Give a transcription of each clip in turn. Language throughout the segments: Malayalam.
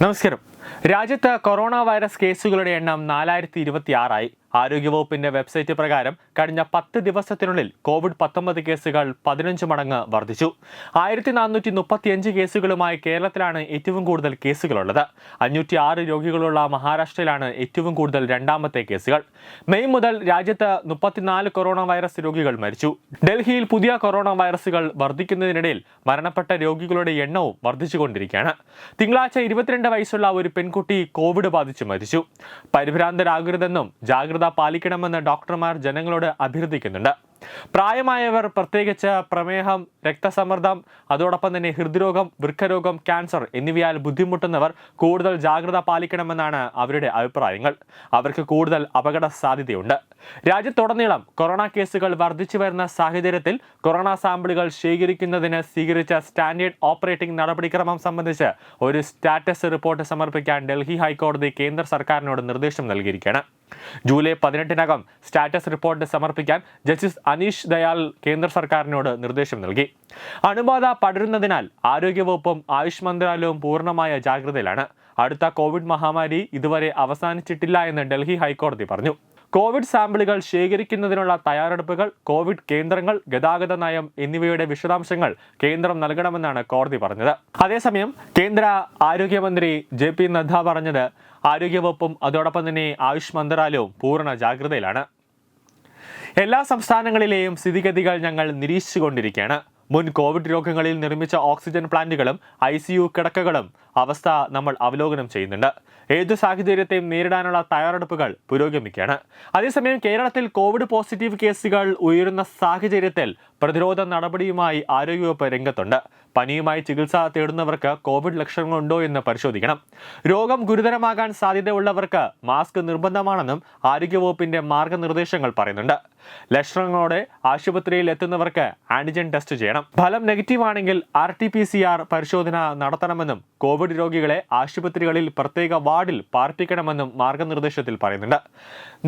നമസ്കാരം. രാജ്യത്ത് കൊറോണ വൈറസ് കേസുകളുടെ എണ്ണം നാലായിരത്തി ഇരുപത്തി ആറായി ആരോഗ്യവകുപ്പിന്റെ വെബ്സൈറ്റ് പ്രകാരം കഴിഞ്ഞ പത്ത് ദിവസത്തിനുള്ളിൽ കോവിഡ് പത്തൊമ്പത് കേസുകൾ പതിനഞ്ച് മടങ്ങ് വർദ്ധിച്ചു. ആയിരത്തി നാനൂറ്റി മുപ്പത്തിയഞ്ച് കേസുകളുമായി കേരളത്തിലാണ് ഏറ്റവും കൂടുതൽ കേസുകളുള്ളത്. അഞ്ഞൂറ്റി ആറ് രോഗികളുള്ള മഹാരാഷ്ട്രയിലാണ് ഏറ്റവും കൂടുതൽ രണ്ടാമത്തെ കേസുകൾ. മെയ് മുതൽ രാജ്യത്ത് മുപ്പത്തിനാല് കൊറോണ വൈറസ് രോഗികൾ മരിച്ചു. ഡൽഹിയിൽ പുതിയ കൊറോണ വൈറസുകൾ വർദ്ധിക്കുന്നതിനിടയിൽ മരണപ്പെട്ട രോഗികളുടെ എണ്ണവും വർദ്ധിച്ചുകൊണ്ടിരിക്കുകയാണ്. തിങ്കളാഴ്ച ഇരുപത്തിരണ്ട് വയസ്സുള്ള ഒരു പെൺകുട്ടി കോവിഡ് ബാധിച്ച് മരിച്ചു. പരിഭ്രാന്തരാകരുതെന്നും ജാഗ്രത പാലിക്കണമെന്ന് ഡോക്ടർമാർ ജനങ്ങളോട് അഭ്യർത്ഥിക്കുന്നുണ്ട്. പ്രായമായവർ പ്രത്യേകിച്ച് പ്രമേഹം രക്തസമ്മർദ്ദം അതോടൊപ്പം തന്നെ ഹൃദ്രോഗം വൃക്കരോഗം ക്യാൻസർ എന്നിവയാൽ ബുദ്ധിമുട്ടുന്നവർ കൂടുതൽ ജാഗ്രത പാലിക്കണമെന്നാണ് അവരുടെ അഭിപ്രായങ്ങൾ. അവർക്ക് കൂടുതൽ അപകട സാധ്യതയുണ്ട് രാജ്യത്തുടനീളം കൊറോണ കേസുകൾ വർദ്ധിച്ചു വരുന്ന സാഹചര്യത്തിൽ കൊറോണ സാമ്പിളുകൾ ശേഖരിക്കുന്നതിന് സ്വീകരിച്ച സ്റ്റാൻഡേർഡ് ഓപ്പറേറ്റിംഗ് നടപടിക്രമം സംബന്ധിച്ച് ഒരു സ്റ്റാറ്റസ് റിപ്പോർട്ട് സമർപ്പിക്കാൻ ഡൽഹി ഹൈക്കോടതി കേന്ദ്ര സർക്കാരിനോട് നിർദ്ദേശം നൽകിയിരിക്കുകയാണ്. ജൂലൈ പതിനെട്ടിനകം സ്റ്റാറ്റസ് റിപ്പോർട്ട് സമർപ്പിക്കാൻ ജസ്റ്റിസ് അനീഷ് ദയാൽ കേന്ദ്ര സർക്കാരിനോട് നിർദ്ദേശം നൽകി. അണുബാധ പടരുന്നതിനാൽ ആരോഗ്യവകുപ്പും ആയുഷ് മന്ത്രാലയവും പൂർണമായ ജാഗ്രതയിലാണ്. അടുത്ത കോവിഡ് മഹാമാരി ഇതുവരെ അവസാനിച്ചിട്ടില്ല എന്ന് ഡൽഹി ഹൈക്കോടതി പറഞ്ഞു. കോവിഡ് സാമ്പിളുകൾ ശേഖരിക്കുന്നതിനുള്ള തയ്യാറെടുപ്പുകൾ കോവിഡ് കേന്ദ്രങ്ങൾ ഗതാഗത നയം എന്നിവയുടെ വിശദാംശങ്ങൾ കേന്ദ്രം നൽകണമെന്നാണ് കോടതി പറഞ്ഞത്. അതേസമയം കേന്ദ്ര ആരോഗ്യമന്ത്രി ജെ പി നദ്ദ പറഞ്ഞത് ആരോഗ്യവകുപ്പും അതോടൊപ്പം തന്നെ ആയുഷ് മന്ത്രാലയവും പൂർണ ജാഗ്രതയിലാണ്. എല്ലാ സംസ്ഥാനങ്ങളിലെയും സ്ഥിതിഗതികൾ ഞങ്ങൾ നിരീക്ഷിച്ചുകൊണ്ടിരിക്കുകയാണ്. മുൻ കോവിഡ് രോഗങ്ങളിൽ നിർമ്മിച്ച ഓക്സിജൻ പ്ലാന്റുകളും ഐ കിടക്കകളും അവസ്ഥ നമ്മൾ അവലോകനം ചെയ്യുന്നുണ്ട്. ഏതു സാഹചര്യത്തെയും നേരിടാനുള്ള തയ്യാറെടുപ്പുകൾ പുരോഗമിക്കുകയാണ്. അതേസമയം കേരളത്തിൽ കോവിഡ് പോസിറ്റീവ് കേസുകൾ ഉയരുന്ന സാഹചര്യത്തിൽ പ്രതിരോധ നടപടിയുമായി ആരോഗ്യവകുപ്പ് രംഗത്തുണ്ട്. പനിയുമായി ചികിത്സ തേടുന്നവർക്ക് കോവിഡ് ലക്ഷണങ്ങളുണ്ടോ എന്ന് പരിശോധിക്കണം. രോഗം ഗുരുതരമാകാൻ സാധ്യതയുള്ളവർക്ക് മാസ്ക് നിർബന്ധമാണെന്നും ആരോഗ്യവകുപ്പിന്റെ മാർഗനിർദ്ദേശങ്ങൾ പറയുന്നുണ്ട്. ലക്ഷണങ്ങളോടെ ആശുപത്രിയിൽ എത്തുന്നവർക്ക് ആന്റിജൻ ടെസ്റ്റ് ചെയ്യണം. ഫലം നെഗറ്റീവ് ആണെങ്കിൽ ആർ പരിശോധന നടത്തണമെന്നും കോവിഡ് രോഗികളെ ആശുപത്രികളിൽ പ്രത്യേക വാർഡിൽ പാർപ്പിക്കണമെന്നും മാർഗനിർദ്ദേശത്തിൽ പറയുന്നുണ്ട്.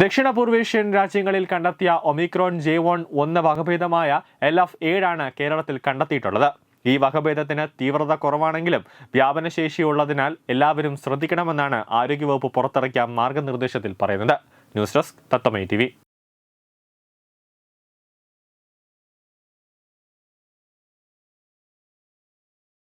ദക്ഷിണ പൂർവേഷ്യൻ രാജ്യങ്ങളിൽ കണ്ടെത്തിയ ഒമിക്രോൺ ജെ വൺ ഒന്ന് വകഭേദമായ എൽ എഫ് ഏഴാണ് കേരളത്തിൽ കണ്ടെത്തിയിട്ടുള്ളത്. ഈ വകഭേദത്തിന് തീവ്രത കുറവാണെങ്കിലും വ്യാപനശേഷിയുള്ളതിനാൽ എല്ലാവരും ശ്രദ്ധിക്കണമെന്നാണ് ആരോഗ്യവകുപ്പ് പുറത്തിറക്കിയ മാർഗനിർദ്ദേശത്തിൽ പറയുന്നത്. News desk തത്തമൈ T